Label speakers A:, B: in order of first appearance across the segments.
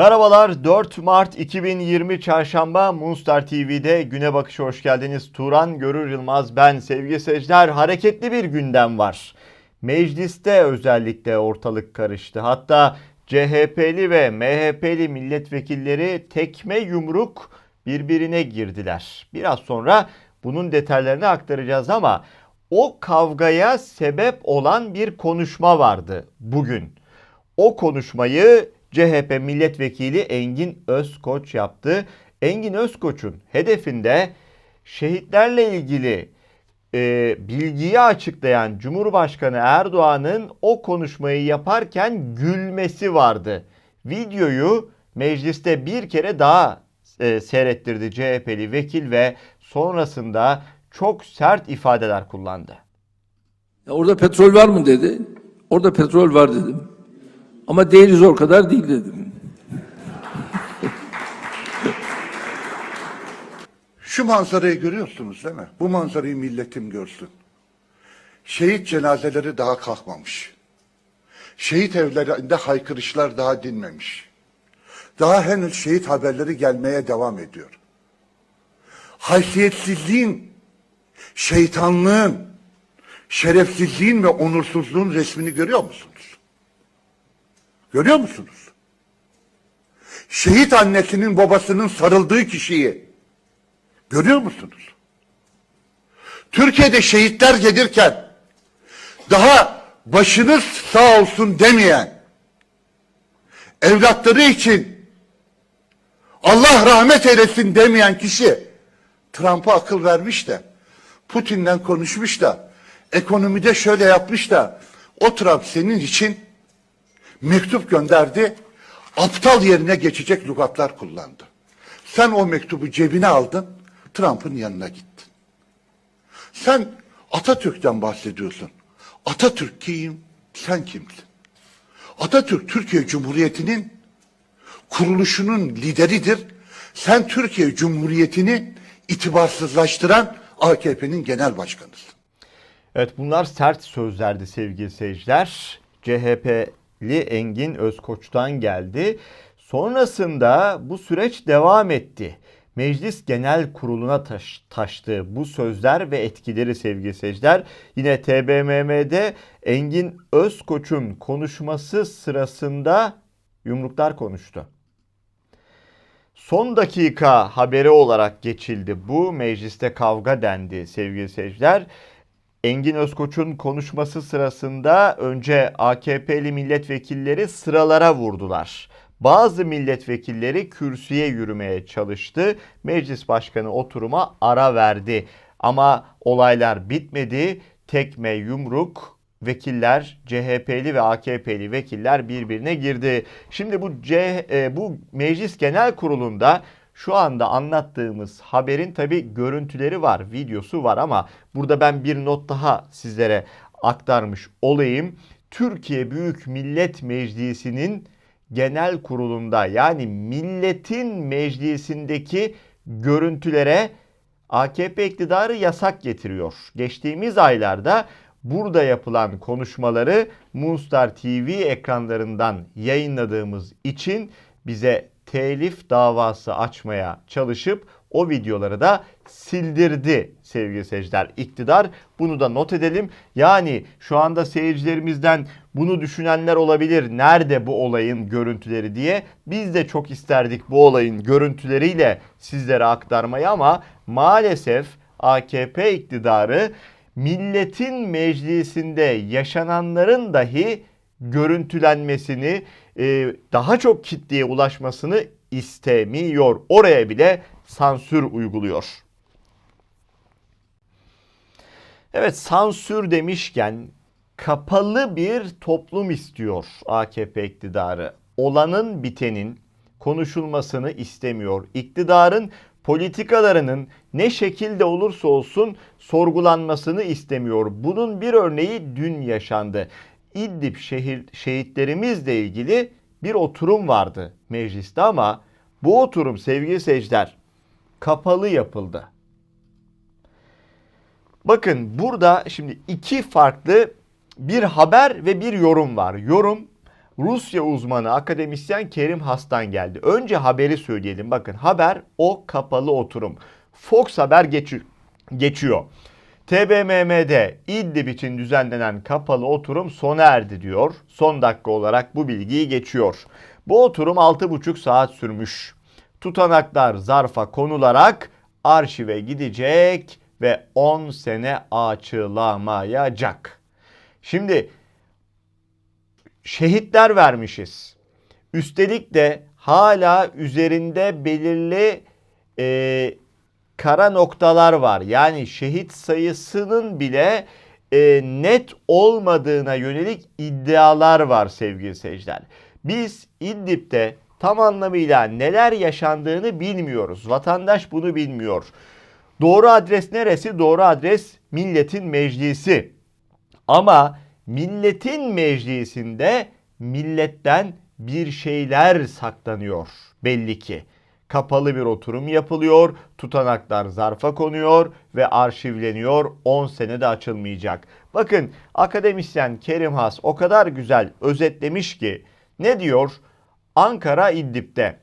A: Merhabalar 4 Mart 2020 Çarşamba Moonstar TV'de güne bakışa hoş geldiniz. Turan Görür Yılmaz ben sevgili seyirciler hareketli bir gündem var. Mecliste özellikle ortalık karıştı. Hatta CHP'li ve MHP'li milletvekilleri tekme yumruk birbirine girdiler. Biraz sonra bunun detaylarını aktaracağız ama o kavgaya sebep olan bir konuşma vardı bugün. O konuşmayı CHP milletvekili Engin Özkoç yaptı. Engin Özkoç'un hedefinde şehitlerle ilgili e, bilgiyi açıklayan Cumhurbaşkanı Erdoğan'ın o konuşmayı yaparken gülmesi vardı. Videoyu mecliste bir kere daha e, seyrettirdi CHP'li vekil ve sonrasında çok sert ifadeler kullandı.
B: Ya orada petrol var mı dedi. Orada petrol var dedim. Ama değiliz o kadar değil dedim.
C: Şu manzarayı görüyorsunuz değil mi? Bu manzarayı milletim görsün. Şehit cenazeleri daha kalkmamış. Şehit evlerinde haykırışlar daha dinmemiş. Daha henüz şehit haberleri gelmeye devam ediyor. Haysiyetsizliğin, şeytanlığın, şerefsizliğin ve onursuzluğun resmini görüyor musunuz? Görüyor musunuz? Şehit annesinin babasının sarıldığı kişiyi Görüyor musunuz? Türkiye'de şehitler gelirken daha başınız sağ olsun demeyen evlatları için Allah rahmet eylesin demeyen kişi Trump'a akıl vermiş de Putin'le konuşmuş da ekonomide şöyle yapmış da o Trump senin için mektup gönderdi aptal yerine geçecek lügatlar kullandı. Sen o mektubu cebine aldın Trump'ın yanına gittin. Sen Atatürk'ten bahsediyorsun. Atatürk kim? Sen kimsin? Atatürk Türkiye Cumhuriyeti'nin kuruluşunun lideridir. Sen Türkiye Cumhuriyeti'ni itibarsızlaştıran AKP'nin genel başkanısın.
A: Evet bunlar sert sözlerdi sevgili seyirciler. CHP'li Engin Özkoç'tan geldi. Sonrasında bu süreç devam etti. Meclis Genel Kurulu'na taş, taştı bu sözler ve etkileri sevgili seyirciler. Yine TBMM'de Engin Özkoç'un konuşması sırasında yumruklar konuştu. Son dakika haberi olarak geçildi. Bu mecliste kavga dendi sevgili seyirciler. Engin Özkoç'un konuşması sırasında önce AKP'li milletvekilleri sıralara vurdular. Bazı milletvekilleri kürsüye yürümeye çalıştı. Meclis başkanı oturuma ara verdi. Ama olaylar bitmedi. Tekme, yumruk, vekiller CHP'li ve AKP'li vekiller birbirine girdi. Şimdi bu C, e, bu Meclis Genel Kurulu'nda şu anda anlattığımız haberin tabi görüntüleri var, videosu var ama burada ben bir not daha sizlere aktarmış olayım. Türkiye Büyük Millet Meclisi'nin genel kurulunda yani milletin meclisindeki görüntülere AKP iktidarı yasak getiriyor. Geçtiğimiz aylarda burada yapılan konuşmaları Moonstar TV ekranlarından yayınladığımız için bize telif davası açmaya çalışıp o videoları da sildirdi sevgili seyirciler. İktidar bunu da not edelim. Yani şu anda seyircilerimizden bunu düşünenler olabilir. Nerede bu olayın görüntüleri diye. Biz de çok isterdik bu olayın görüntüleriyle sizlere aktarmayı ama maalesef AKP iktidarı milletin meclisinde yaşananların dahi görüntülenmesini, e, daha çok kitleye ulaşmasını istemiyor. Oraya bile sansür uyguluyor. Evet sansür demişken kapalı bir toplum istiyor AKP iktidarı. Olanın bitenin konuşulmasını istemiyor. İktidarın politikalarının ne şekilde olursa olsun sorgulanmasını istemiyor. Bunun bir örneği dün yaşandı. İdlib şehir şehitlerimizle ilgili bir oturum vardı mecliste ama bu oturum sevgili seyirciler kapalı yapıldı. Bakın burada şimdi iki farklı bir haber ve bir yorum var. Yorum Rusya uzmanı akademisyen Kerim Has'tan geldi. Önce haberi söyleyelim. Bakın haber o kapalı oturum. Fox Haber geçi- geçiyor. TBMM'de İdlib için düzenlenen kapalı oturum sona erdi diyor. Son dakika olarak bu bilgiyi geçiyor. Bu oturum 6,5 saat sürmüş. Tutanaklar zarfa konularak arşive gidecek ve 10 sene açılamayacak. Şimdi şehitler vermişiz. Üstelik de hala üzerinde belirli e, kara noktalar var. Yani şehit sayısının bile e, net olmadığına yönelik iddialar var sevgili seyirciler. Biz İdlib'de tam anlamıyla neler yaşandığını bilmiyoruz. Vatandaş bunu bilmiyor. Doğru adres neresi? Doğru adres milletin meclisi. Ama milletin meclisinde milletten bir şeyler saklanıyor belli ki. Kapalı bir oturum yapılıyor, tutanaklar zarfa konuyor ve arşivleniyor. 10 senede açılmayacak. Bakın akademisyen Kerim Has o kadar güzel özetlemiş ki ne diyor? Ankara İdlib'de.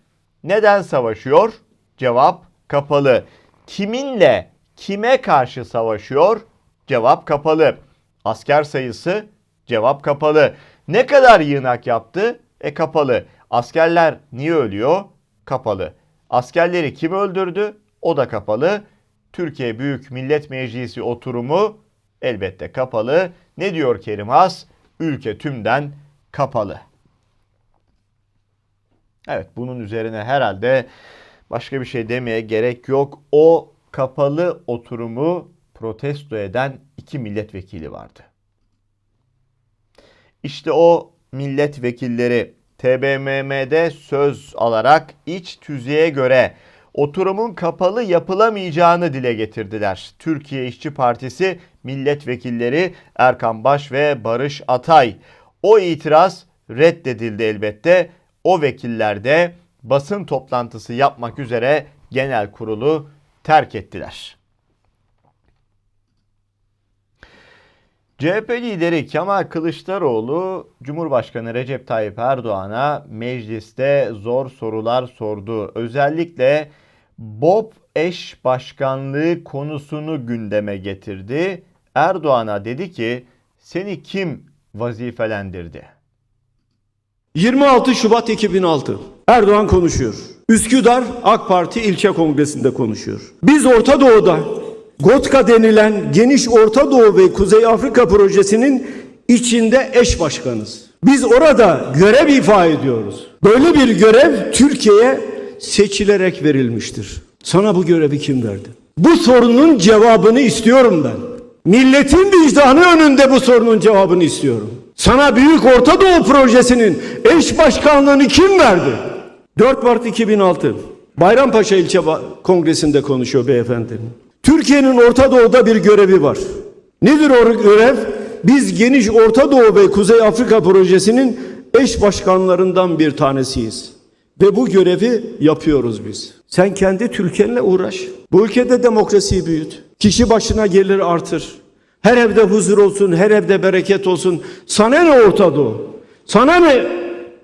A: Neden savaşıyor? Cevap kapalı. Kiminle, kime karşı savaşıyor? Cevap kapalı. Asker sayısı cevap kapalı. Ne kadar yığınak yaptı? E kapalı. Askerler niye ölüyor? Kapalı. Askerleri kim öldürdü? O da kapalı. Türkiye Büyük Millet Meclisi oturumu elbette kapalı. Ne diyor Kerim Has? Ülke tümden kapalı. Evet bunun üzerine herhalde başka bir şey demeye gerek yok. O kapalı oturumu protesto eden iki milletvekili vardı. İşte o milletvekilleri TBMM'de söz alarak iç tüzüğe göre oturumun kapalı yapılamayacağını dile getirdiler. Türkiye İşçi Partisi milletvekilleri Erkan Baş ve Barış Atay. O itiraz reddedildi elbette. O vekiller de basın toplantısı yapmak üzere genel kurulu terk ettiler. CHP lideri Kemal Kılıçdaroğlu Cumhurbaşkanı Recep Tayyip Erdoğan'a mecliste zor sorular sordu. Özellikle BOP eş başkanlığı konusunu gündeme getirdi. Erdoğan'a dedi ki seni kim vazifelendirdi?
D: 26 Şubat 2006 Erdoğan konuşuyor. Üsküdar AK Parti ilçe kongresinde konuşuyor. Biz Orta Doğu'da GOTKA denilen geniş Orta Doğu ve Kuzey Afrika projesinin içinde eş başkanız. Biz orada görev ifa ediyoruz. Böyle bir görev Türkiye'ye seçilerek verilmiştir. Sana bu görevi kim verdi? Bu sorunun cevabını istiyorum ben. Milletin vicdanı önünde bu sorunun cevabını istiyorum. Sana Büyük Orta Doğu Projesi'nin eş başkanlığını kim verdi? 4 Mart 2006 Bayrampaşa İlçe Kongresi'nde konuşuyor beyefendi. Türkiye'nin Orta Doğu'da bir görevi var. Nedir o görev? Biz geniş Orta Doğu ve Kuzey Afrika Projesi'nin eş başkanlarından bir tanesiyiz. Ve bu görevi yapıyoruz biz. Sen kendi Türkiye'nle uğraş. Bu ülkede demokrasiyi büyüt. Kişi başına gelir artır. Her evde huzur olsun, her evde bereket olsun. Sana ne Orta Doğu? Sana ne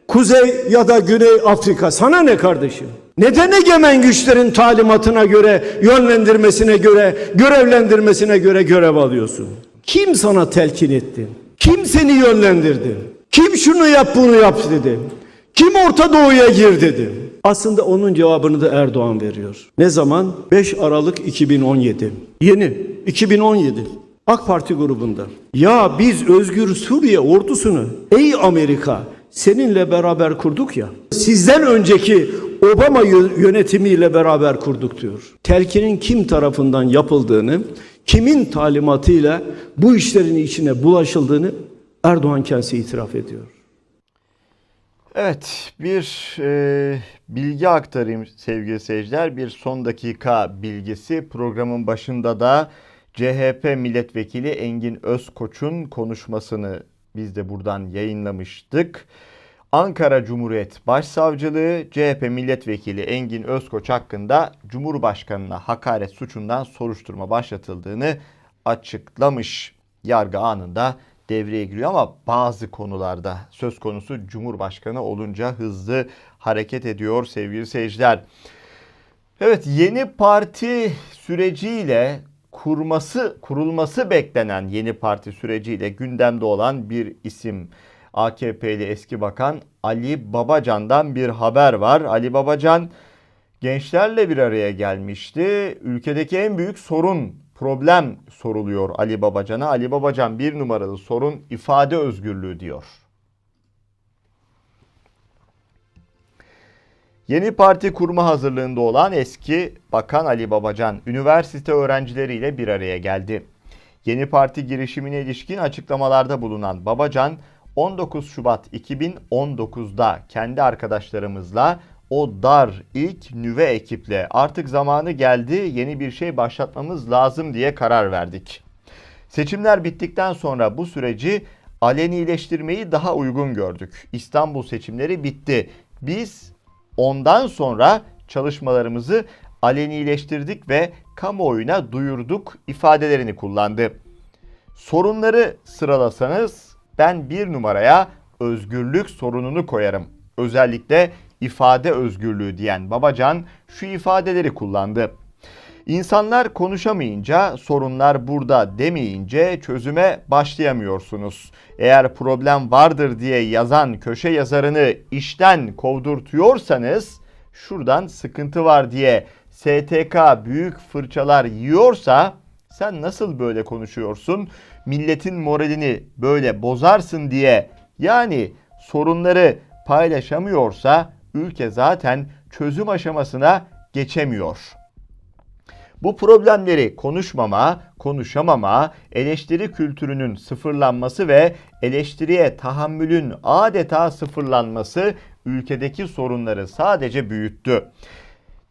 D: Kuzey ya da Güney Afrika? Sana ne kardeşim? Neden egemen güçlerin talimatına göre, yönlendirmesine göre, görevlendirmesine göre görev alıyorsun? Kim sana telkin etti? Kim seni yönlendirdi? Kim şunu yap bunu yap dedi? Kim Orta Doğu'ya gir dedi? Aslında onun cevabını da Erdoğan veriyor. Ne zaman? 5 Aralık 2017. Yeni 2017. AK Parti grubunda. Ya biz Özgür Suriye ordusunu ey Amerika seninle beraber kurduk ya. Sizden önceki Obama yö- yönetimiyle beraber kurduk diyor. Telkinin kim tarafından yapıldığını, kimin talimatıyla bu işlerin içine bulaşıldığını Erdoğan kendisi itiraf ediyor.
A: Evet bir e, bilgi aktarayım sevgili seyirciler. Bir son dakika bilgisi programın başında da CHP milletvekili Engin Özkoç'un konuşmasını biz de buradan yayınlamıştık. Ankara Cumhuriyet Başsavcılığı CHP milletvekili Engin Özkoç hakkında Cumhurbaşkanına hakaret suçundan soruşturma başlatıldığını açıklamış. Yargı anında devreye giriyor ama bazı konularda söz konusu Cumhurbaşkanı olunca hızlı hareket ediyor sevgili seyirciler. Evet yeni parti süreciyle kurması kurulması beklenen yeni parti süreciyle gündemde olan bir isim AKP'li eski bakan Ali Babacan'dan bir haber var. Ali Babacan gençlerle bir araya gelmişti. Ülkedeki en büyük sorun, problem soruluyor Ali Babacan'a. Ali Babacan bir numaralı sorun ifade özgürlüğü diyor. Yeni parti kurma hazırlığında olan eski Bakan Ali Babacan, üniversite öğrencileriyle bir araya geldi. Yeni parti girişimine ilişkin açıklamalarda bulunan Babacan, 19 Şubat 2019'da kendi arkadaşlarımızla o dar ilk nüve ekiple artık zamanı geldi yeni bir şey başlatmamız lazım diye karar verdik. Seçimler bittikten sonra bu süreci alenileştirmeyi daha uygun gördük. İstanbul seçimleri bitti. Biz ondan sonra çalışmalarımızı alenileştirdik ve kamuoyuna duyurduk ifadelerini kullandı. Sorunları sıralasanız ben bir numaraya özgürlük sorununu koyarım. Özellikle ifade özgürlüğü diyen Babacan şu ifadeleri kullandı. İnsanlar konuşamayınca, sorunlar burada demeyince çözüme başlayamıyorsunuz. Eğer problem vardır diye yazan köşe yazarını işten kovdurtuyorsanız, şuradan sıkıntı var diye STK büyük fırçalar yiyorsa sen nasıl böyle konuşuyorsun? Milletin moralini böyle bozarsın diye yani sorunları paylaşamıyorsa ülke zaten çözüm aşamasına geçemiyor. Bu problemleri konuşmama, konuşamama, eleştiri kültürünün sıfırlanması ve eleştiriye tahammülün adeta sıfırlanması ülkedeki sorunları sadece büyüttü.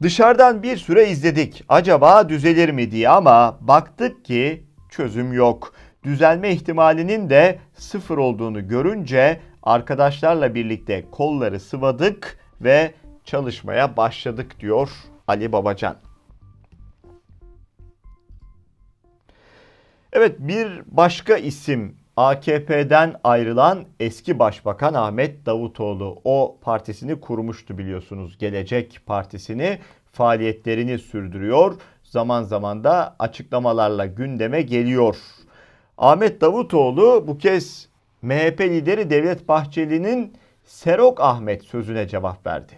A: Dışarıdan bir süre izledik. Acaba düzelir mi diye ama baktık ki çözüm yok. Düzelme ihtimalinin de sıfır olduğunu görünce arkadaşlarla birlikte kolları sıvadık ve çalışmaya başladık diyor Ali Babacan. Evet bir başka isim AKP'den ayrılan eski başbakan Ahmet Davutoğlu. O partisini kurmuştu biliyorsunuz. Gelecek Partisi'ni faaliyetlerini sürdürüyor. Zaman zaman da açıklamalarla gündeme geliyor. Ahmet Davutoğlu bu kez MHP lideri Devlet Bahçeli'nin Serok Ahmet sözüne cevap verdi.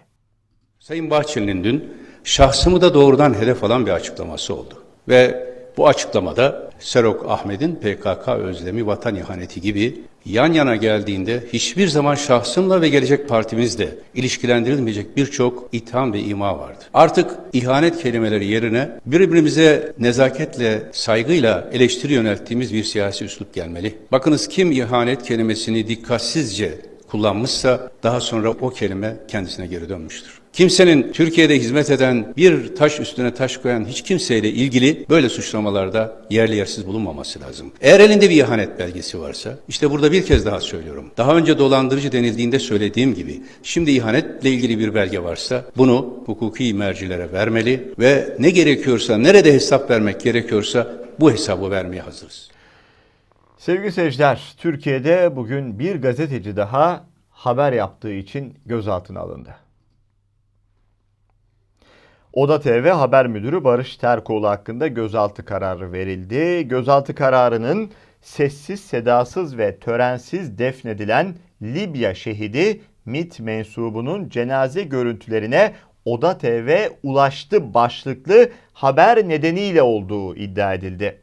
E: Sayın Bahçeli'nin dün şahsımı da doğrudan hedef alan bir açıklaması oldu. Ve bu açıklamada Serok Ahmet'in PKK özlemi, vatan ihaneti gibi yan yana geldiğinde hiçbir zaman şahsımla ve gelecek partimizle ilişkilendirilmeyecek birçok itham ve ima vardı. Artık ihanet kelimeleri yerine birbirimize nezaketle, saygıyla eleştiri yönelttiğimiz bir siyasi üslup gelmeli. Bakınız kim ihanet kelimesini dikkatsizce kullanmışsa daha sonra o kelime kendisine geri dönmüştür. Kimsenin Türkiye'de hizmet eden bir taş üstüne taş koyan hiç kimseyle ilgili böyle suçlamalarda yerli yersiz bulunmaması lazım. Eğer elinde bir ihanet belgesi varsa işte burada bir kez daha söylüyorum. Daha önce dolandırıcı denildiğinde söylediğim gibi şimdi ihanetle ilgili bir belge varsa bunu hukuki mercilere vermeli ve ne gerekiyorsa nerede hesap vermek gerekiyorsa bu hesabı vermeye hazırız.
A: Sevgili seyirciler, Türkiye'de bugün bir gazeteci daha haber yaptığı için gözaltına alındı. Oda TV Haber Müdürü Barış Terkoğlu hakkında gözaltı kararı verildi. Gözaltı kararının sessiz, sedasız ve törensiz defnedilen Libya şehidi MIT mensubunun cenaze görüntülerine Oda TV ulaştı başlıklı haber nedeniyle olduğu iddia edildi.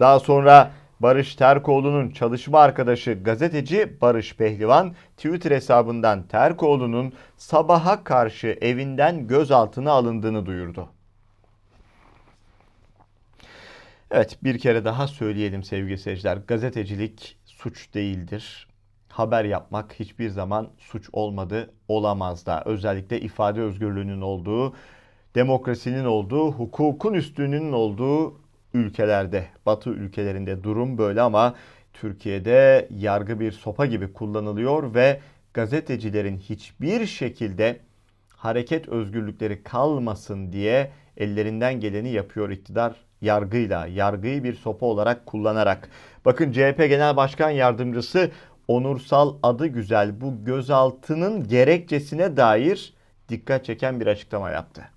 A: Daha sonra Barış Terkoğlu'nun çalışma arkadaşı gazeteci Barış Pehlivan Twitter hesabından Terkoğlu'nun sabaha karşı evinden gözaltına alındığını duyurdu. Evet bir kere daha söyleyelim sevgili seyirciler. Gazetecilik suç değildir. Haber yapmak hiçbir zaman suç olmadı, olamaz da. Özellikle ifade özgürlüğünün olduğu, demokrasinin olduğu, hukukun üstünlüğünün olduğu ülkelerde, Batı ülkelerinde durum böyle ama Türkiye'de yargı bir sopa gibi kullanılıyor ve gazetecilerin hiçbir şekilde hareket özgürlükleri kalmasın diye ellerinden geleni yapıyor iktidar yargıyla, yargıyı bir sopa olarak kullanarak. Bakın CHP Genel Başkan Yardımcısı Onursal adı güzel bu gözaltının gerekçesine dair dikkat çeken bir açıklama yaptı.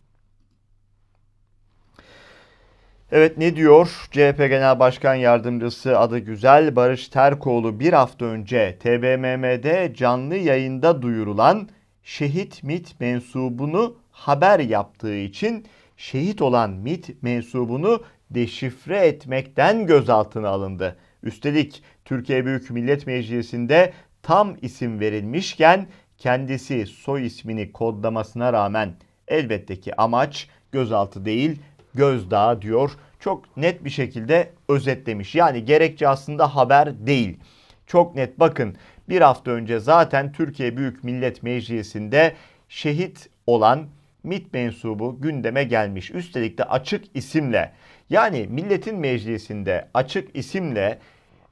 A: Evet ne diyor? CHP Genel Başkan Yardımcısı adı güzel Barış Terkoğlu bir hafta önce TBMM'de canlı yayında duyurulan şehit MIT mensubunu haber yaptığı için şehit olan MIT mensubunu deşifre etmekten gözaltına alındı. Üstelik Türkiye Büyük Millet Meclisi'nde tam isim verilmişken kendisi soy ismini kodlamasına rağmen elbette ki amaç gözaltı değil gözdağı diyor. Çok net bir şekilde özetlemiş. Yani gerekçe aslında haber değil. Çok net bakın bir hafta önce zaten Türkiye Büyük Millet Meclisi'nde şehit olan MİT mensubu gündeme gelmiş. Üstelik de açık isimle yani milletin meclisinde açık isimle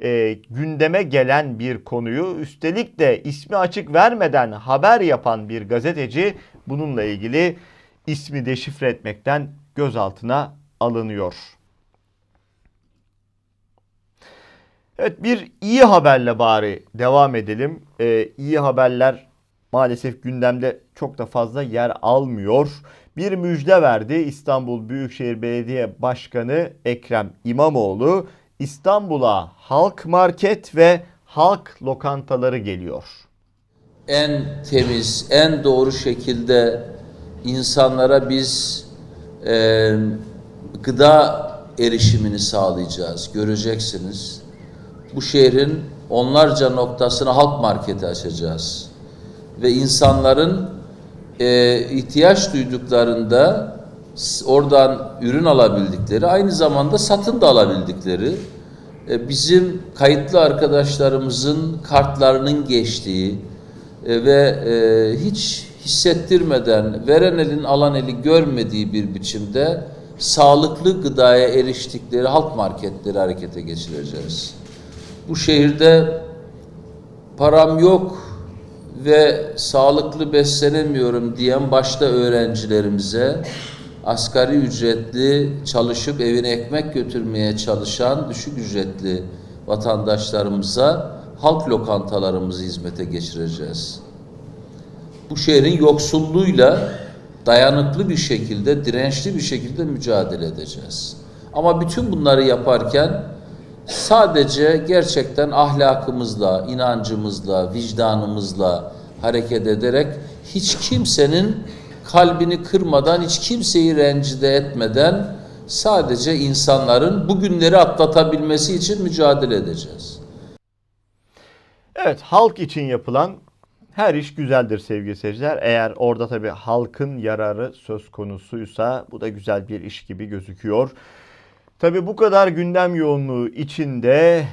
A: e, gündeme gelen bir konuyu üstelik de ismi açık vermeden haber yapan bir gazeteci bununla ilgili ismi deşifre etmekten gözaltına alınıyor. Evet bir iyi haberle bari devam edelim. Ee, iyi haberler maalesef gündemde çok da fazla yer almıyor. Bir müjde verdi İstanbul Büyükşehir Belediye Başkanı Ekrem İmamoğlu. İstanbul'a halk market ve halk lokantaları geliyor.
F: en temiz, en doğru şekilde insanlara biz e, gıda erişimini sağlayacağız. Göreceksiniz. Bu şehrin onlarca noktasına halk marketi açacağız. Ve insanların e, ihtiyaç duyduklarında oradan ürün alabildikleri, aynı zamanda satın da alabildikleri, e, bizim kayıtlı arkadaşlarımızın kartlarının geçtiği e, ve e, hiç hissettirmeden veren elin alan eli görmediği bir biçimde sağlıklı gıdaya eriştikleri halk marketleri harekete geçireceğiz. Bu şehirde param yok ve sağlıklı beslenemiyorum diyen başta öğrencilerimize asgari ücretli çalışıp evine ekmek götürmeye çalışan düşük ücretli vatandaşlarımıza halk lokantalarımızı hizmete geçireceğiz. Bu şehrin yoksulluğuyla dayanıklı bir şekilde, dirençli bir şekilde mücadele edeceğiz. Ama bütün bunları yaparken sadece gerçekten ahlakımızla, inancımızla, vicdanımızla hareket ederek hiç kimsenin kalbini kırmadan, hiç kimseyi rencide etmeden sadece insanların bu günleri atlatabilmesi için mücadele edeceğiz.
A: Evet halk için yapılan her iş güzeldir sevgili seyirciler. Eğer orada tabii halkın yararı söz konusuysa bu da güzel bir iş gibi gözüküyor. Tabii bu kadar gündem yoğunluğu içinde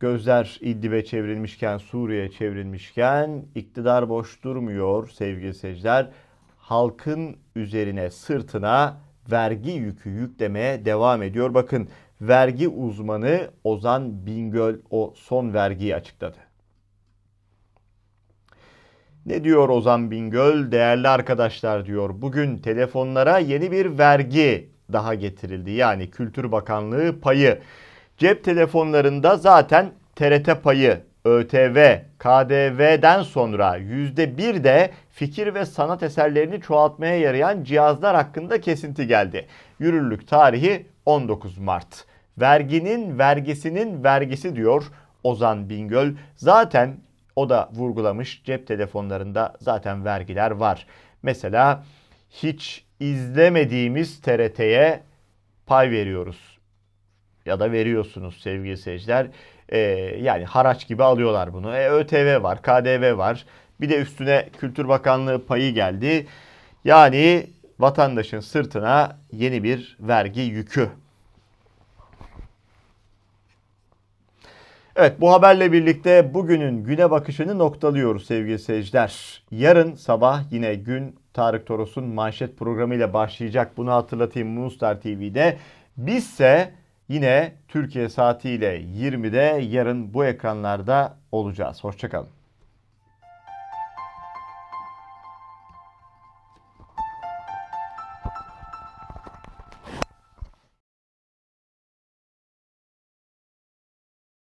A: gözler İdlib'e çevrilmişken, Suriye'ye çevrilmişken iktidar boş durmuyor sevgili seyirciler. Halkın üzerine, sırtına vergi yükü yüklemeye devam ediyor. Bakın vergi uzmanı Ozan Bingöl o son vergiyi açıkladı. Ne diyor Ozan Bingöl? Değerli arkadaşlar diyor. Bugün telefonlara yeni bir vergi daha getirildi. Yani Kültür Bakanlığı payı. Cep telefonlarında zaten TRT payı, ÖTV, KDV'den sonra %1 de fikir ve sanat eserlerini çoğaltmaya yarayan cihazlar hakkında kesinti geldi. Yürürlük tarihi 19 Mart. Verginin vergisinin vergisi diyor Ozan Bingöl. Zaten o da vurgulamış cep telefonlarında zaten vergiler var. Mesela hiç izlemediğimiz TRT'ye pay veriyoruz. Ya da veriyorsunuz sevgili seyirciler. Ee, yani haraç gibi alıyorlar bunu. E, ÖTV var, KDV var. Bir de üstüne Kültür Bakanlığı payı geldi. Yani vatandaşın sırtına yeni bir vergi yükü. Evet bu haberle birlikte bugünün güne bakışını noktalıyoruz sevgili seyirciler. Yarın sabah yine gün Tarık Toros'un manşet programıyla başlayacak. Bunu hatırlatayım Moonstar TV'de. Bizse yine Türkiye saatiyle 20'de yarın bu ekranlarda olacağız. Hoşçakalın.